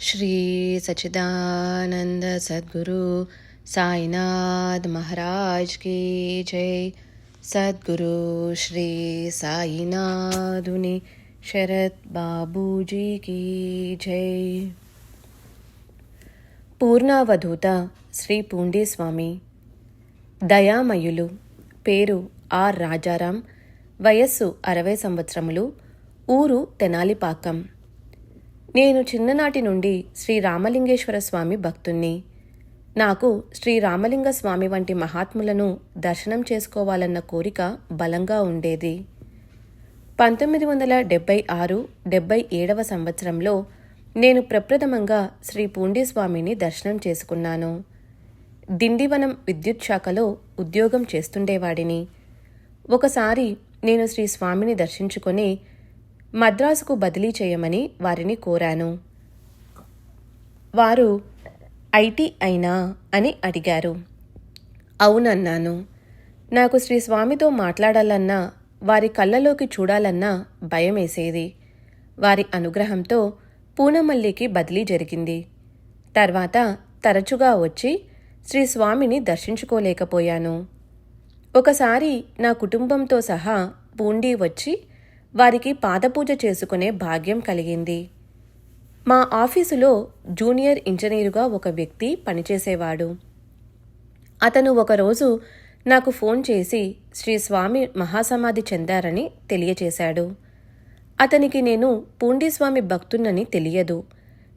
श्री सच्चिदानंद सद्गुरु साईनाथ महाराज की जय सद्गुरु श्री साईनाथुनि శరత్ బాబూజీకి జై పూర్ణావధూత శ్రీ పూండి స్వామి దయామయులు పేరు ఆర్ రాజారాం వయస్సు అరవై సంవత్సరములు ఊరు తెనాలిపాకం నేను చిన్ననాటి నుండి శ్రీ రామలింగేశ్వర స్వామి భక్తుణ్ణి. నాకు శ్రీ రామలింగ స్వామి వంటి మహాత్ములను దర్శనం చేసుకోవాలన్న కోరిక బలంగా ఉండేది. పంతొమ్మిది వందల డెబ్బై ఆరు డెబ్బై ఏడవ సంవత్సరంలో నేను ప్రప్రథమంగా శ్రీ పూండిస్వామిని దర్శనం చేసుకున్నాను. దిండివనం విద్యుత్ శాఖలో ఉద్యోగం చేస్తుండేవాడిని. ఒకసారి నేను శ్రీ స్వామిని దర్శించుకొని మద్రాసుకు బదిలీ చేయమని వారిని కోరాను. వారు ఐటీ అయినా అని అడిగారు. అవునన్నాను. నాకు శ్రీ స్వామితో మాట్లాడాలన్నా వారి కళ్ళలోకి చూడాలన్నా భయమేసేది. వారి అనుగ్రహంతో పూనమల్లికి బదిలీ జరిగింది. తర్వాత తరచుగా వచ్చి శ్రీ స్వామిని దర్శించుకోలేకపోయాను. ఒకసారి నా కుటుంబంతో సహా పూండి వచ్చి వారికి పాదపూజ చేసుకునే భాగ్యం కలిగింది. మా ఆఫీసులో జూనియర్ ఇంజనీరుగా ఒక వ్యక్తి పనిచేసేవాడు. అతను ఒకరోజు నాకు ఫోన్ చేసి శ్రీ స్వామి మహాసమాధి చెందారని తెలియచేశాడు. అతనికి నేను పూండీస్వామి భక్తున్నని తెలియదు.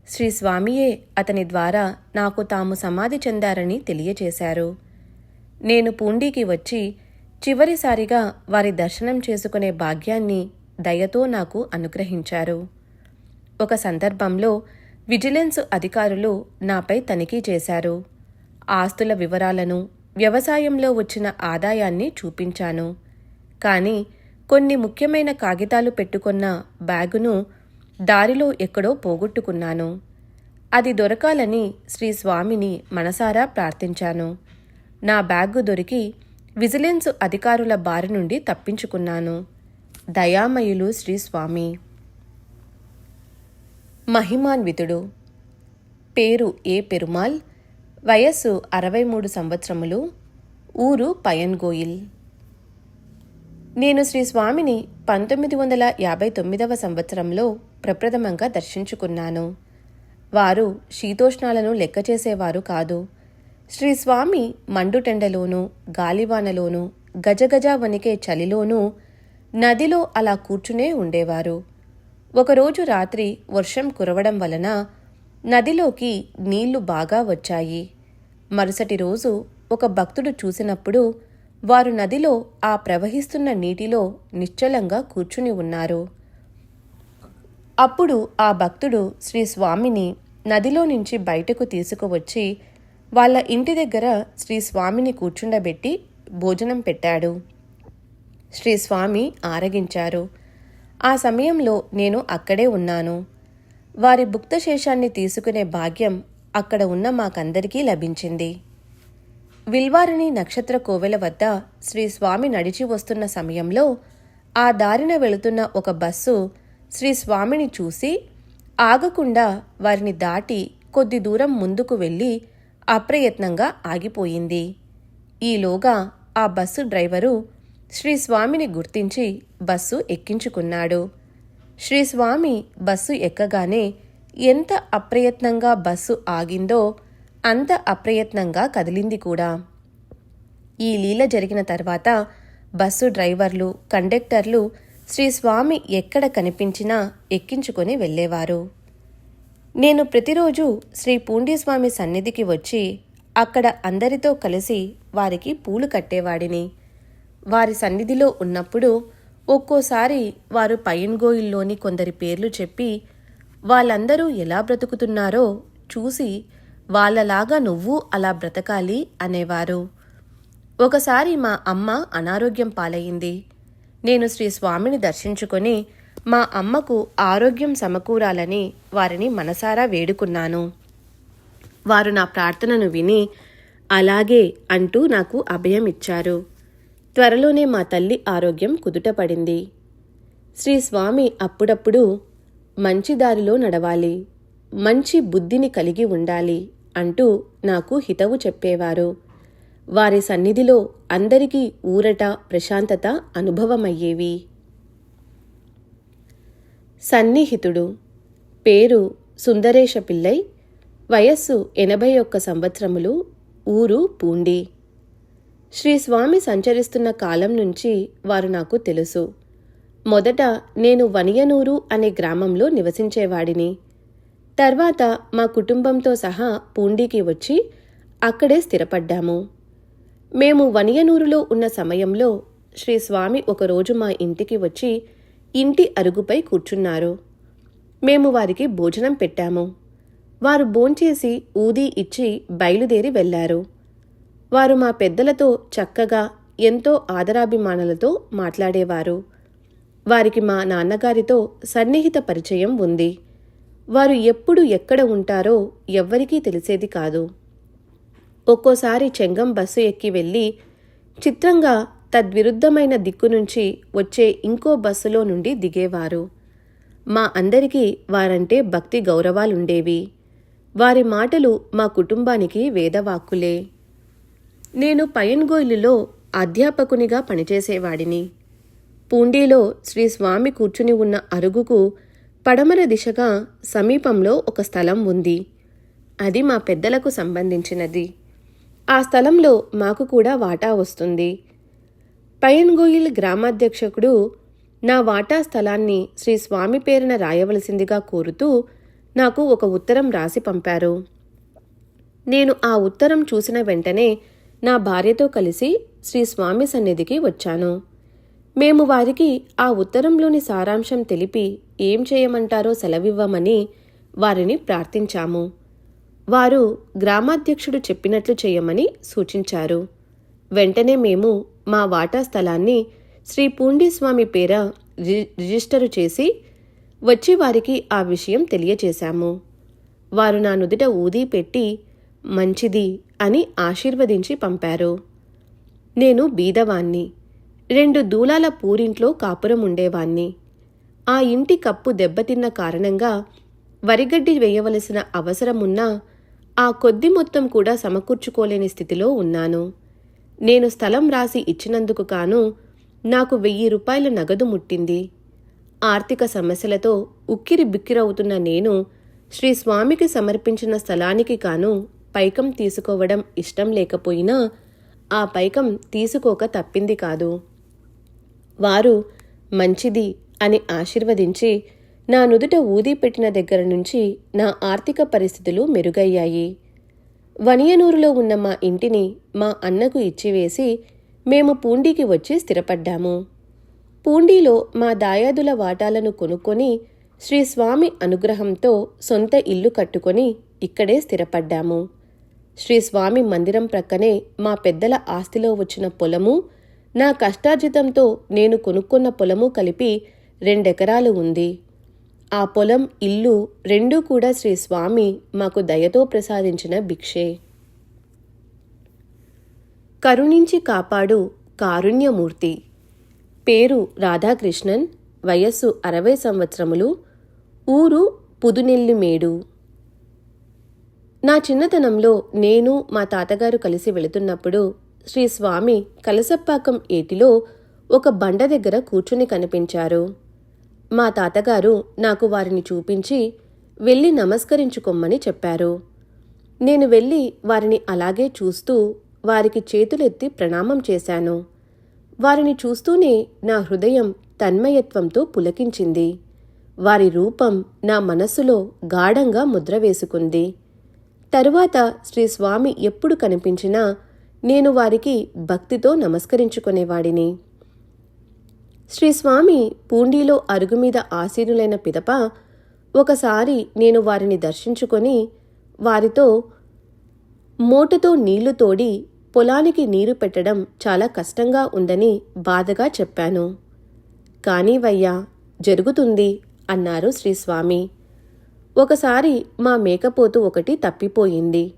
శ్రీ స్వామియే అతని ద్వారా నాకు తాము సమాధి చెందారని తెలియచేశారు. నేను పూండికి వచ్చి చివరిసారిగా వారి దర్శనం చేసుకునే భాగ్యాన్ని దయతో నాకు అనుగ్రహించారు. ఒక సందర్భంలో విజిలెన్స్ అధికారులు నాపై తనిఖీ చేశారు. ఆస్తుల వివరాలను వ్యవసాయంలో వచ్చిన ఆదాయాన్ని చూపించాను. కానీ కొన్ని ముఖ్యమైన కాగితాలు పెట్టుకున్న బ్యాగును దారిలో ఎక్కడో పోగొట్టుకున్నాను. అది దొరకాలని శ్రీ స్వామిని మనసారా ప్రార్థించాను. నా బ్యాగు దొరికి విజిలెన్స్ అధికారుల బారి నుండి తప్పించుకున్నాను. దయామయులు శ్రీ స్వామి. మహిమాన్వితుడు. పేరు ఏ పెరుమాల్ వయస్సు అరవై మూడు సంవత్సరములు. ఊరు పయన్గోయిల్. నేను శ్రీ స్వామిని పంతొమ్మిది వందల యాభై తొమ్మిదవ సంవత్సరంలో ప్రప్రథమంగా దర్శించుకున్నాను. వారు శీతోష్ణాలను లెక్క చేసేవారు కాదు. శ్రీ స్వామి మండుటెండలోనూ గాలివానలోనూ గజగజ వణికే చలిలోనూ నదిలో అలా కూర్చునే ఉండేవారు. ఒకరోజు రాత్రి వర్షం కురవడం వలన నదిలోకి నీళ్ళు బాగా వచ్చాయి. మరుసటి రోజు ఒక భక్తుడు చూసినప్పుడు వారు నదిలో ఆ ప్రవహిస్తున్న నీటిలో నిశ్చలంగా కూర్చుని ఉన్నారు. అప్పుడు ఆ భక్తుడు శ్రీ స్వామిని నదిలో నుంచి బయటకు తీసుకువచ్చి వాళ్ళ ఇంటి దగ్గర శ్రీ స్వామిని కూర్చుండబెట్టి భోజనం పెట్టాడు. శ్రీ స్వామి ఆరగించారు. ఆ సమయంలో నేను అక్కడే ఉన్నాను. వారి భుక్తశేషాన్ని తీసుకునే భాగ్యం అక్కడ ఉన్న మాకందరికీ లభించింది. విల్వారిని నక్షత్ర కోవెల వద్ద శ్రీ స్వామి నడిచి వస్తున్న సమయంలో ఆ దారిన వెళుతున్న ఒక బస్సు శ్రీ స్వామిని చూసి ఆగకుండా వారిని దాటి కొద్ది దూరం ముందుకు వెళ్ళి అప్రయత్నంగా ఆగిపోయింది. ఈలోగా ఆ బస్సు డ్రైవరు శ్రీ స్వామిని గుర్తించి బస్సు ఎక్కించుకున్నాడు. శ్రీస్వామి బస్సు ఎక్కగానే ఎంత అప్రయత్నంగా బస్సు ఆగిందో అంత అప్రయత్నంగా కదిలింది కూడా. ఈ లీల జరిగిన తర్వాత బస్సు డ్రైవర్లు కండక్టర్లు శ్రీస్వామి ఎక్కడ కనిపించినా ఎక్కించుకొని వెళ్ళేవారు. నేను ప్రతిరోజు శ్రీ పూండీస్వామి సన్నిధికి వచ్చి అక్కడ అందరితో కలిసి వారికి పూలు కట్టేవాడిని. వారి సన్నిధిలో ఉన్నప్పుడు ఒక్కోసారి వారు పయన్గోయిల్లోని కొందరి పేర్లు చెప్పి వాళ్ళందరూ ఎలా బ్రతుకుతున్నారో చూసి వాళ్ళలాగా నువ్వు అలా బ్రతకాలి అనేవారు. ఒకసారి మా అమ్మ అనారోగ్యం పాలయ్యింది నేను శ్రీ స్వామిని దర్శించుకొని మా అమ్మకు ఆరోగ్యం సమకూరాలని వారిని మనసారా వేడుకున్నాను. వారు నా ప్రార్థనను విని అలాగే అంటూ నాకు అభయం ఇచ్చారు త్వరలోనే మా తల్లి ఆరోగ్యం కుదుటపడింది. శ్రీ స్వామి అప్పుడప్పుడు మంచి దారిలో నడవాలి మంచి బుద్ధిని కలిగి ఉండాలి అంటూ నాకు హితవు చెప్పేవారు. వారి సన్నిధిలో అందరికీ ఊరట ప్రశాంతత అనుభవమయ్యేవి. సన్నిహితుడు పేరు సుందరేశ పిల్లై వయస్సు ఎనభై ఒక్క సంవత్సరములు ఊరు పూండి. శ్రీ స్వామి సంచరిస్తున్న కాలం నుంచి వారు నాకు తెలుసు. మొదట నేను వనియనూరు అనే గ్రామంలో నివసించేవాడిని. తర్వాత మా కుటుంబంతో సహా పూండికి వచ్చి అక్కడే స్థిరపడ్డాము. మేము వనియనూరులో ఉన్న సమయంలో శ్రీ స్వామి ఒకరోజు మా ఇంటికి వచ్చి ఇంటి అరుగుపై కూర్చున్నారు. మేము వారికి భోజనం పెట్టాము. వారు భోంచేసి ఊది ఇచ్చి బయలుదేరి వెళ్ళారు వారు మా పెద్దలతో చక్కగా ఎంతో ఆదరాభిమానాలతో మాట్లాడేవారు. వారికి మా నాన్నగారితో సన్నిహిత పరిచయం ఉంది. వారు ఎప్పుడు ఎక్కడ ఉంటారో ఎవ్వరికీ తెలిసేది కాదు. ఒక్కోసారి చెంగం బస్సు ఎక్కి వెళ్ళి చిత్రంగా తద్విరుద్ధమైన దిక్కు నుంచి వచ్చే ఇంకో బస్సులో నుండి దిగేవారు. మా అందరికీ వారంటే భక్తి గౌరవాలుండేవి. వారి మాటలు మా కుటుంబానికి వేదవాక్కులే. నేను పయన్గోయిలులో అధ్యాపకునిగా పనిచేసేవాడిని. పూండీలో శ్రీ స్వామి కూర్చుని ఉన్న అరుగుకు పడమర దిశగా సమీపంలో ఒక స్థలం ఉంది. అది మా పెద్దలకు సంబంధించినది. ఆ స్థలంలో మాకు కూడా వాటా వస్తుంది. పయన్గోయిల్ గ్రామాధ్యక్షకుడు నా వాటా స్థలాన్ని శ్రీ స్వామి పేరున రాయవలసిందిగా కోరుతూ నాకు ఒక ఉత్తరం రాసి పంపారు. నేను ఆ ఉత్తరం చూసిన వెంటనే నా భార్యతో కలిసి శ్రీ స్వామి సన్నిధికి వచ్చాను. మేము వారికి ఆ ఉత్తరంలోని సారాంశం తెలిపి ఏం చేయమంటారో సెలవివ్వమని వారిని ప్రార్థించాము. వారు గ్రామాధ్యక్షుడు చెప్పినట్లు చేయమని సూచించారు. వెంటనే మేము మా వాటా స్థలాన్ని శ్రీ పూండీస్వామి పేర రిజిస్టరు చేసి వచ్చి వారికి ఆ విషయం తెలియచేశాము. వారు నా నుదుట ఊదీ పెట్టి మంచిది అని ఆశీర్వదించి పంపారు. నేను బీదవాణ్ణి. రెండు దూలాల పూరింట్లో కాపురం ఉండేవాణ్ణి. ఆ ఇంటి కప్పు దెబ్బతిన్న కారణంగా వరిగడ్డి వేయవలసిన అవసరమున్నా ఆ కొద్ది మొత్తం కూడా సమకూర్చుకోలేని స్థితిలో ఉన్నాను. నేను స్థలం రాసి ఇచ్చినందుకు కాను నాకు వెయ్యి రూపాయల నగదు ముట్టింది. ఆర్థిక సమస్యలతో ఉక్కిరి బిక్కిరవుతున్న నేను శ్రీ స్వామికి సమర్పించిన స్థలానికి కాను పైకం తీసుకోవడం ఇష్టం లేకపోయినా ఆ పైకం తీసుకోక తప్పింది కాదు. వారు మంచిది అని ఆశీర్వదించి నా నుదుట ఊది పెట్టిన దగ్గర నుంచి నా ఆర్థిక పరిస్థితులు మెరుగయ్యాయి. వనియనూరులో ఉన్న మా ఇంటిని మా అన్నకు ఇచ్చివేసి మేము పూండీకి వచ్చి స్థిరపడ్డాము. పూండీలో మా దాయాదుల వాటాలను కొనుక్కొని శ్రీ స్వామి అనుగ్రహంతో సొంత ఇల్లు కట్టుకొని ఇక్కడే స్థిరపడ్డాము. శ్రీ స్వామి మందిరం ప్రక్కనే మా పెద్దల ఆస్తిలో వచ్చిన పొలము నా కష్టార్జితంతో నేను కొనుక్కున్న పొలము కలిపి రెండెకరాలు ఉంది. ఆ పొలం ఇల్లు రెండూ కూడా శ్రీ స్వామి మాకు దయతో ప్రసాదించిన భిక్షే. కరుణించి కాపాడు కారుణ్యమూర్తి. పేరు రాధాకృష్ణన్ వయస్సు అరవై సంవత్సరములు ఊరు పుదునెల్లిమేడు. నా చిన్నతనంలో నేను మా తాతగారు కలిసి వెళుతున్నప్పుడు శ్రీ స్వామి కలసప్పాకం ఏటిలో ఒక బండ దగ్గర కూర్చుని కనిపించారు. మా తాతగారు నాకు వారిని చూపించి వెళ్ళి నమస్కరించుకోమ్మని చెప్పారు. నేను వెళ్ళి వారిని అలాగే చూస్తూ వారికి చేతులెత్తి ప్రణామం చేశాను. వారిని చూస్తూనే నా హృదయం తన్మయత్వంతో పులకించింది. వారి రూపం నా మనస్సులో గాఢంగా ముద్ర వేసుకుంది. తరువాత శ్రీ స్వామి ఎప్పుడు కనిపించినా నేను వారికి భక్తితో నమస్కరించుకునేవాడిని. శ్రీ స్వామి పూండీలో అరుగు మీద ఆసీనులైన పిదప ఒకసారి నేను వారిని దర్శించుకొని వారితో మూటతో నీళ్ళు తోడి పొలానికి నీరు పెట్టడం చాలా కష్టంగా ఉందని బాధగా చెప్పాను. కానీ వయ్యా జరుగుతుంది అన్నారు శ్రీస్వామి ఒకసారి మా మేకపోతు ఒకటి తప్పిపోయింది.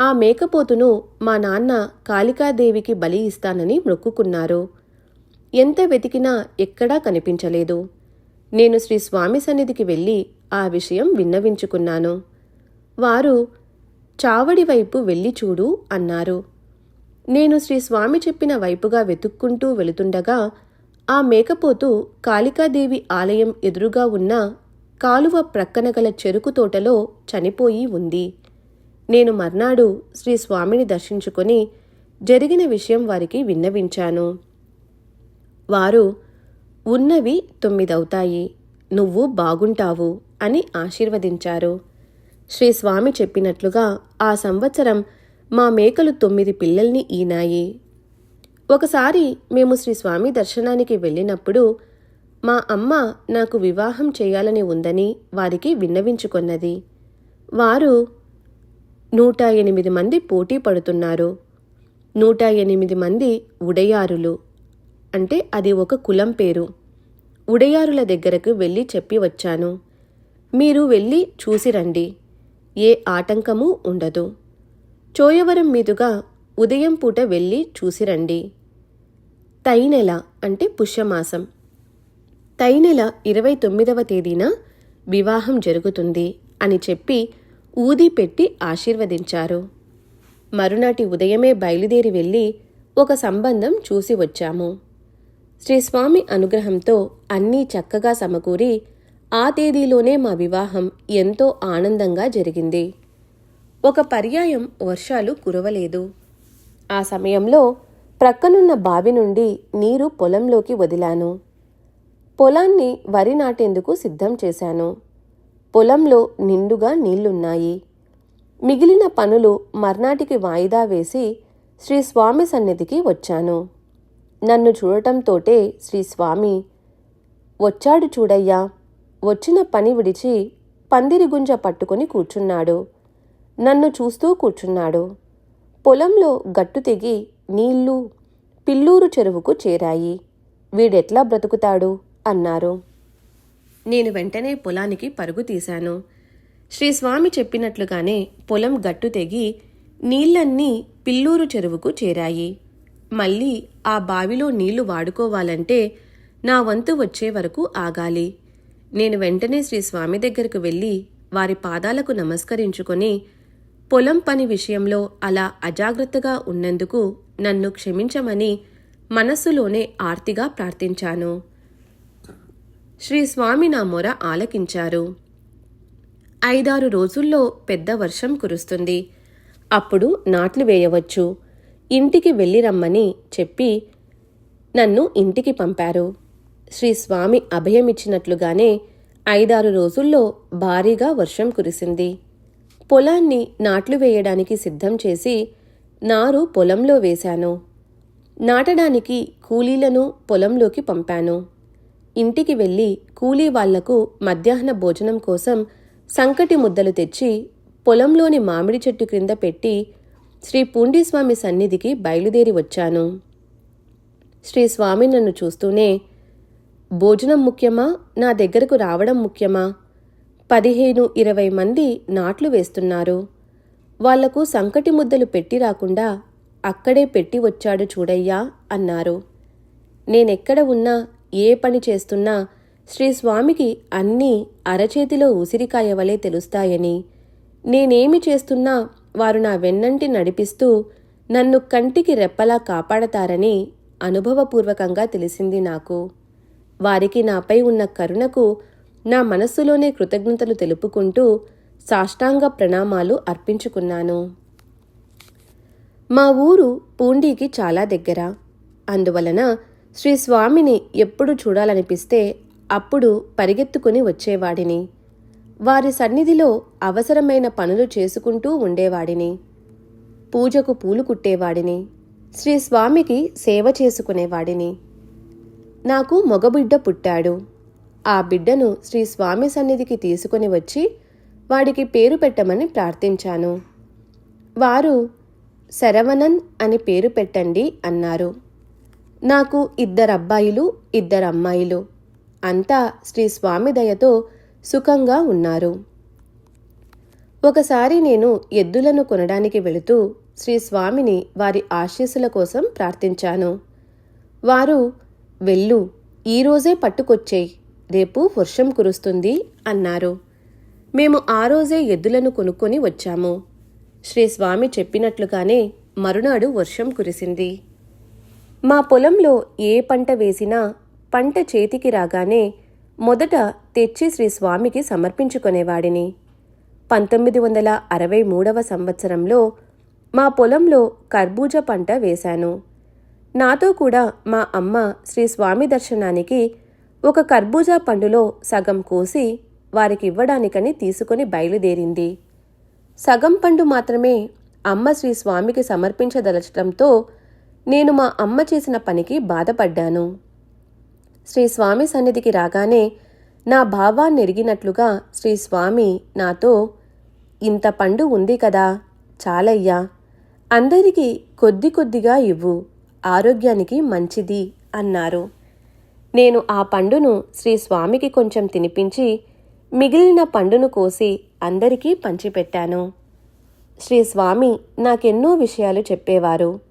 ఆ మేకపోతును మా నాన్న కాళికాదేవికి బలి ఇస్తానని మొక్కుకున్నారు. ఎంత వెతికినా ఎక్కడా కనిపించలేదు. నేను శ్రీ స్వామి సన్నిధికి వెళ్ళి ఆ విషయం విన్నవించుకున్నాను. వారు చావడి వైపు వెళ్ళి చూడు అన్నారు. నేను శ్రీ స్వామి చెప్పిన వైపుగా వెతుక్కుంటూ వెళుతుండగా ఆ మేకపోతు కాళికాదేవి ఆలయం ఎదురుగా ఉన్న కాలువ ప్రక్కన గల చెరుకు తోటలో చనిపోయి ఉంది. నేను మర్నాడు శ్రీ స్వామిని దర్శించుకొని జరిగిన విషయం వారికి విన్నవించాను. వారు ఉన్నవి తొమ్మిదవుతాయి నువ్వు బాగుంటావు అని ఆశీర్వదించారు. శ్రీ స్వామి చెప్పినట్లుగా ఆ సంవత్సరం మా మేకలు తొమ్మిది పిల్లల్ని ఈనాయి. ఒకసారి మేము శ్రీ స్వామి దర్శనానికి వెళ్ళినప్పుడు మా అమ్మ నాకు వివాహం చేయాలని ఉందని వారికి విన్నవించుకొన్నది. వారు నూట ఎనిమిది మంది పోటీ పడుతున్నారు. నూట ఎనిమిది మంది ఉడయారులు. అంటే అది ఒక కులం పేరు. ఉడయారుల దగ్గరకు వెళ్ళి చెప్పి వచ్చాను. మీరు వెళ్ళి చూసిరండి ఏ ఆటంకమూ ఉండదు. చోయవరం మీదుగా ఉదయం పూట వెళ్ళి చూసిరండి తైనెల అంటే పుష్యమాసం. తై నెల ఇరవై తొమ్మిదవ తేదీన వివాహం జరుగుతుంది అని చెప్పి ఊది పెట్టి ఆశీర్వదించారు మరునాటి ఉదయమే బయలుదేరి వెళ్ళి ఒక సంబంధం చూసి వచ్చాము శ్రీస్వామి అనుగ్రహంతో అన్నీ చక్కగా సమకూరి ఆ తేదీలోనే మా వివాహం ఎంతో ఆనందంగా జరిగింది ఒక పర్యాయం వర్షాలు కురవలేదు ఆ సమయంలో ప్రక్కనున్న బావి నుండి నీరు పొలంలోకి వదిలాను పొలాన్ని వరి నాటేందుకు సిద్ధం చేశాను. పొలంలో నిండుగా నీళ్ళున్నాయి. మిగిలిన పనులు మర్నాటికి వాయిదా వేసి శ్రీ స్వామి సన్నిధికి వచ్చాను. నన్ను చూడటంతోటే శ్రీ స్వామి వచ్చాడు చూడయ్యా. వచ్చిన పని విడిచి పందిరి గుంజ పట్టుకొని కూర్చున్నాడు. నన్ను చూస్తూ కూర్చున్నాడు. పొలంలో గట్టు తెగి నీళ్ళు పిల్లూరు చెరువుకు చేరాయి. వీడెట్లా బ్రతుకుతాడు? అన్నారు. నేను వెంటనే పొలానికి పరుగు తీశాను. శ్రీస్వామి చెప్పినట్లుగానే పొలం గట్టు తెగి నీళ్ళన్నీ పిల్లూరు చెరువుకు చేరాయి. మళ్ళీ ఆ బావిలో నీళ్ళు వాడుకోవాలంటే నా వంతు వచ్చే వరకు ఆగాలి. నేను వెంటనే శ్రీ స్వామి దగ్గరకు వెళ్ళి వారి పాదాలకు నమస్కరించుకొని పొలం పని విషయంలో అలా అజాగ్రత్తగా ఉన్నందుకు నన్ను క్షమించమని మనస్సులోనే ఆర్తిగా ప్రార్థించాను. శ్రీ స్వామి నా మొర ఆలకించారు. ఐదారు రోజుల్లో పెద్ద వర్షం కురుస్తుంది. అప్పుడు నాట్లు వేయవచ్చు. ఇంటికి వెళ్ళి రమ్మని చెప్పి నన్ను ఇంటికి పంపారు. శ్రీ స్వామి అభయమిచ్చినట్లుగానే ఐదారు రోజుల్లో భారీగా వర్షం కురిసింది. పొలాన్ని నాట్లు వేయడానికి సిద్ధం చేసి నారు పొలంలో వేశాను. నాటడానికి కూలీలను పొలంలోకి పంపాను. ఇంటికి వెళ్ళి కూలీ వాళ్ళకు మధ్యాహ్న భోజనం కోసం సంకటి ముద్దలు తెచ్చి పొలంలోని మామిడి చెట్టు క్రింద పెట్టి శ్రీ పూండిస్వామి సన్నిధికి బయలుదేరి వచ్చాను. శ్రీ స్వామి నన్ను చూస్తూనే భోజనం ముఖ్యమా? నా దగ్గరకు రావడం ముఖ్యమా? పదిహేను ఇరవై మంది నాట్లు వేస్తున్నారు. వాళ్ళకు సంకటి ముద్దలు పెట్టి రాకుండా అక్కడే పెట్టి వచ్చాడు చూడయ్యా అన్నారు. నేనెక్కడ ఉన్నా ఏ పని చేస్తున్నా శ్రీ స్వామికి అన్నీ అరచేతిలో ఉసిరికాయ వలె తెలుస్తాయని. నేనేమి చేస్తున్నా వారు నా వెన్నంటి నడిపిస్తూ నన్ను కంటికి రెప్పలా కాపాడతారని అనుభవపూర్వకంగా తెలిసింది నాకు. వారికి నాపై ఉన్న కరుణకు నా మనస్సులోనే కృతజ్ఞతలు తెలుపుకుంటూ సాష్టాంగ ప్రణామాలు అర్పించుకున్నాను. మా ఊరు పూండీకి చాలా దగ్గర. అందువలన శ్రీ స్వామిని ఎప్పుడు చూడాలనిపిస్తే అప్పుడు పరిగెత్తుకుని వచ్చేవాడిని. వారి సన్నిధిలో అవసరమైన పనులు చేసుకుంటూ ఉండేవాడిని. పూజకు పూలు కుట్టేవాడిని. శ్రీ స్వామికి సేవ చేసుకునేవాడిని. నాకు మగబిడ్డ పుట్టాడు. ఆ బిడ్డను శ్రీ స్వామి సన్నిధికి తీసుకుని వచ్చి వాడికి పేరు పెట్టమని ప్రార్థించాను. వారు శరవణన్ అని పేరు పెట్టండి అన్నారు. నాకు ఇద్దరు అబ్బాయిలు ఇద్దరు అమ్మాయిలు అంతా శ్రీ స్వామి దయతో సుఖంగా ఉన్నారు. ఒకసారి నేను ఎద్దులను కొనడానికి వెళుతూ శ్రీ స్వామిని వారి ఆశీస్సుల కోసం ప్రార్థించాను. వారు వెళ్ళు ఈరోజే పట్టుకొచ్చేయి రేపు వర్షం కురుస్తుంది అన్నారు. మేము ఆ రోజే ఎద్దులను కొనుక్కొని వచ్చాము. శ్రీ స్వామి చెప్పినట్లుగానే మరునాడు వర్షం కురిసింది. మా పొలంలో ఏ పంట వేసినా పంట చేతికి రాగానే మొదట తెచ్చి శ్రీ స్వామికి సమర్పించుకునేవాడిని. పంతొమ్మిది వందల అరవై మూడవ సంవత్సరంలో మా పొలంలో కర్బూజ పంట వేశాను. నాతో కూడా మా అమ్మ శ్రీ స్వామి దర్శనానికి ఒక కర్బూజా పండులో సగం కోసి వారికి ఇవ్వడానికని తీసుకొని బయలుదేరింది. సగం పండు మాత్రమే అమ్మ శ్రీ స్వామికి సమర్పించదలచడంతో నేను మా అమ్మ చేసిన పనికి బాధపడ్డాను. శ్రీ స్వామి సన్నిధికి రాగానే నా భావాన్ని ఎరిగినట్లుగా శ్రీ స్వామి నాతో ఇంత పండు ఉంది కదా చాలయ్యా అందరికీ కొద్ది కొద్దిగా ఇవ్వు ఆరోగ్యానికి మంచిది అన్నారు. నేను ఆ పండును శ్రీ స్వామికి కొంచెం తినిపించి మిగిలిన పండును కోసి అందరికీ పంచిపెట్టాను. శ్రీ స్వామి నాకెన్నో విషయాలు చెప్పేవారు.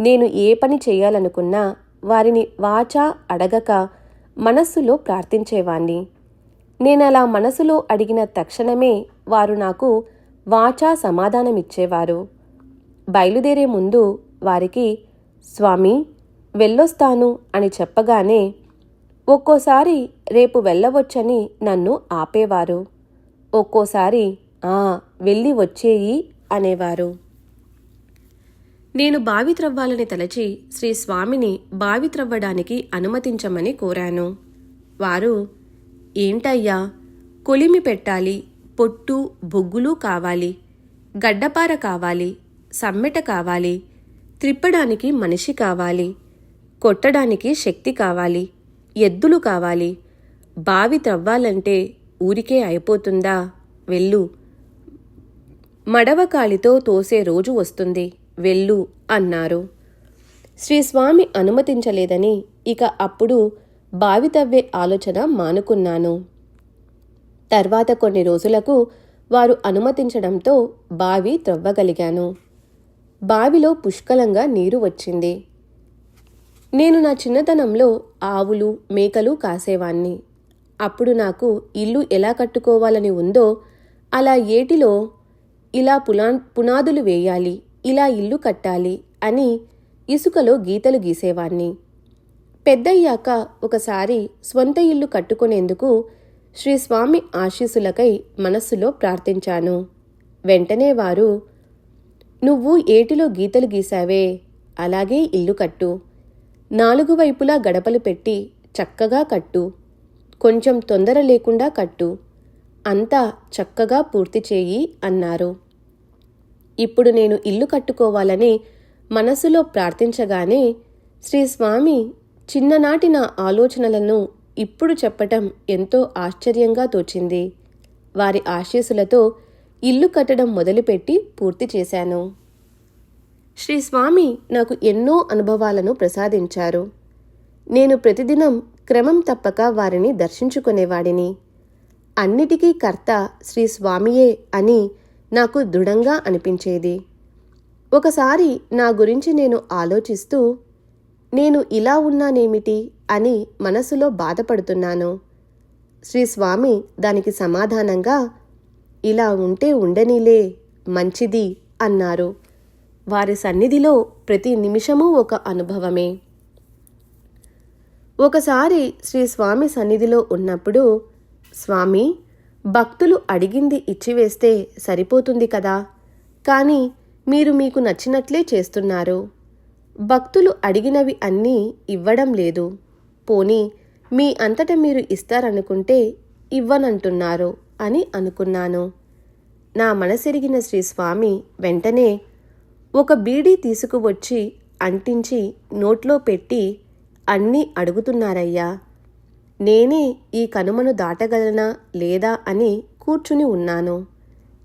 నేను ఏ పని చేయాలనుకున్నా వారిని వాచా అడగక మనస్సులో ప్రార్థించేవాణ్ణి. నేనలా మనసులో అడిగిన తక్షణమే వారు నాకు వాచా సమాధానమిచ్చేవారు. బయలుదేరే ముందు వారికి స్వామి వెళ్ళొస్తాను అని చెప్పగానే ఒక్కోసారి రేపు వెళ్ళవచ్చని నన్ను ఆపేవారు. ఒక్కోసారి ఆ వెళ్ళి వచ్చేయి అనేవారు. నేను బావి త్రవ్వాలని తలచి శ్రీ స్వామిని బావి త్రవ్వడానికి అనుమతించమని కోరాను. వారు ఏంటయ్యా కొలిమి పెట్టాలి పొట్టు బొగ్గులు కావాలి గడ్డపార కావాలి సమ్మెట కావాలి త్రిప్పడానికి మనిషి కావాలి కొట్టడానికి శక్తి కావాలి ఎద్దులు కావాలి బావి త్రవ్వాలంటే ఊరికే అయిపోతుందా? వెళ్ళు. మడవకాలితో తోసే రోజు వస్తుంది. వెళ్ళు అన్నారు. శ్రీస్వామి అనుమతించలేదని ఇక అప్పుడు బావి తవ్వే ఆలోచన మానుకున్నాను. తర్వాత కొన్ని రోజులకు వారు అనుమతించడంతో బావి త్రవ్వగలిగాను. బావిలో పుష్కలంగా నీరు వచ్చింది. నేను నా చిన్నతనంలో ఆవులు మేకలు కాసేవాణ్ణి. అప్పుడు నాకు ఇల్లు ఎలా కట్టుకోవాలని ఉందో అలా ఏటిలో ఇలా పునా పునాదులు వేయాలి. ఇలా ఇల్లు కట్టాలి అని ఇసుకలో గీతలు గీసేవాణ్ణి. పెద్దయ్యాక ఒకసారి స్వంత ఇల్లు కట్టుకునేందుకు శ్రీ స్వామి ఆశీస్సులకై మనస్సులో ప్రార్థించాను. వెంటనే వారు నువ్వు ఏటిలో గీతలు గీశావే? అలాగే ఇల్లు కట్టు. నాలుగు వైపులా గడపలు పెట్టి చక్కగా కట్టు. కొంచెం తొందర లేకుండా కట్టు. అంతా చక్కగా పూర్తి చేయి అన్నారు. ఇప్పుడు నేను ఇల్లు కట్టుకోవాలని మనసులో ప్రార్థించగానే శ్రీ స్వామి చిన్ననాటి నా ఆలోచనలను ఇప్పుడు చెప్పటం ఎంతో ఆశ్చర్యంగా తోచింది. వారి ఆశీస్సులతో ఇల్లు కట్టడం మొదలుపెట్టి పూర్తి చేశాను. శ్రీ స్వామి నాకు ఎన్నో అనుభవాలను ప్రసాదించారు. నేను ప్రతిదినం క్రమం తప్పక వారిని దర్శించుకునేవాడిని. అన్నిటికీ కర్త శ్రీ స్వామియే అని నాకు దృఢంగా అనిపించేది. ఒకసారి నా గురించి నేను ఆలోచిస్తూ నేను ఇలా ఉన్నానేమిటి అని మనసులో బాధపడుతున్నాను. శ్రీ స్వామి దానికి సమాధానంగా ఇలా ఉంటే ఉండనీలే మంచిది అన్నారు. వారి సన్నిధిలో ప్రతి నిమిషమూ ఒక అనుభవమే. ఒకసారి శ్రీ స్వామి సన్నిధిలో ఉన్నప్పుడు స్వామి భక్తులు అడిగింది ఇచ్చివేస్తే సరిపోతుంది కదా? కానీ మీరు మీకు నచ్చినట్లే చేస్తున్నారు. భక్తులు అడిగినవి అన్నీ ఇవ్వడం లేదు. పోనీ మీ అంతట మీరు ఇస్తారనుకుంటే ఇవ్వనంటున్నారు అని అనుకున్నాను. నా మనసెరిగిన శ్రీ స్వామి వెంటనే ఒక బీడీ తీసుకువచ్చి అంటించి నోట్లో పెట్టి అన్నీ అడుగుతున్నారయ్యా. నేనే ఈ కనుమను దాటగలనా లేదా అని కూర్చుని ఉన్నాను.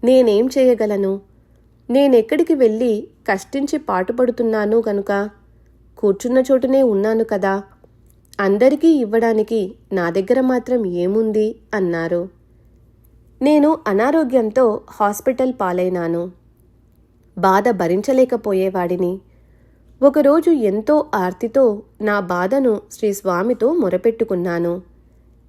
నేనేం చేయగలను? నేనెక్కడికి వెళ్ళి కష్టించి పాటుపడుతున్నాను గనుక? కూర్చున్న చోటునే ఉన్నాను కదా. అందరికీ ఇవ్వడానికి నా దగ్గర మాత్రం ఏముంది? అన్నారు. నేను అనారోగ్యంతో హాస్పిటల్ పాలైనాను. బాధ భరించలేకపోయేవాడిని. ఒకరోజు ఎంతో ఆర్తితో నా బాధను శ్రీ స్వామితో మొరపెట్టుకున్నాను.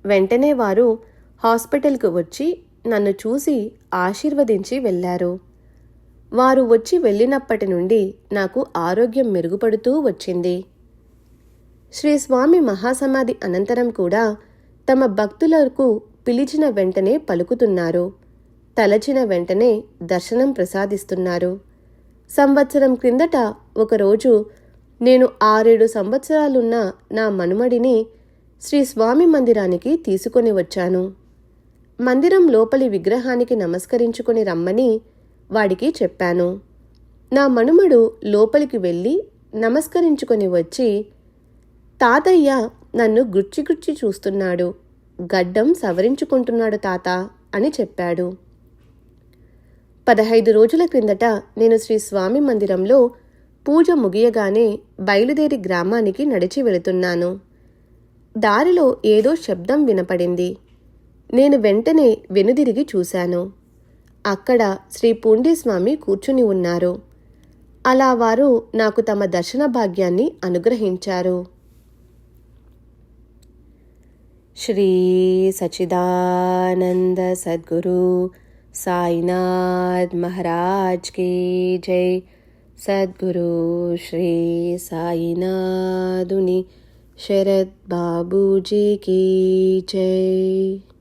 వెంటనే వారు హాస్పిటల్కు వచ్చి నన్ను చూసి ఆశీర్వదించి వెళ్ళారు. వారు వచ్చి వెళ్ళినప్పటి నుండి నాకు ఆరోగ్యం మెరుగుపడుతూ వచ్చింది. శ్రీ స్వామి మహాసమాధి అనంతరం కూడా తమ భక్తులకు పిలిచిన వెంటనే పలుకుతున్నారు. తలచిన వెంటనే దర్శనం ప్రసాదిస్తున్నారు. సంవత్సరం క్రిందట ఒకరోజు నేను ఆరేడు సంవత్సరాలున్న నా మనుమడిని శ్రీ స్వామి మందిరానికి తీసుకొని వచ్చాను. మందిరం లోపలి విగ్రహానికి నమస్కరించుకొని రమ్మని వాడికి చెప్పాను. నా మనుమడు లోపలికి వెళ్ళి నమస్కరించుకొని వచ్చి తాతయ్య నన్ను గుచ్చి గుచ్చి చూస్తున్నాడు. గడ్డం సవరించుకుంటున్నాడు తాత అని చెప్పాడు. పదహైదు రోజుల క్రిందట నేను శ్రీ స్వామి మందిరంలో పూజ ముగియగానే బయలుదేరి గ్రామానికి నడిచి వెళుతున్నాను. దారిలో ఏదో శబ్దం వినపడింది. నేను వెంటనే వెనుదిరిగి చూశాను. అక్కడ శ్రీ పూండీస్వామి కూర్చుని ఉన్నారు. అలా వారు నాకు తమ దర్శన భాగ్యాన్ని అనుగ్రహించారు. శ్రీ సచిదానంద సద్గురు साईनाथ महाराज की जय। सदगुरु श्री साईनाथ उनी शरद बाबू जी की जय।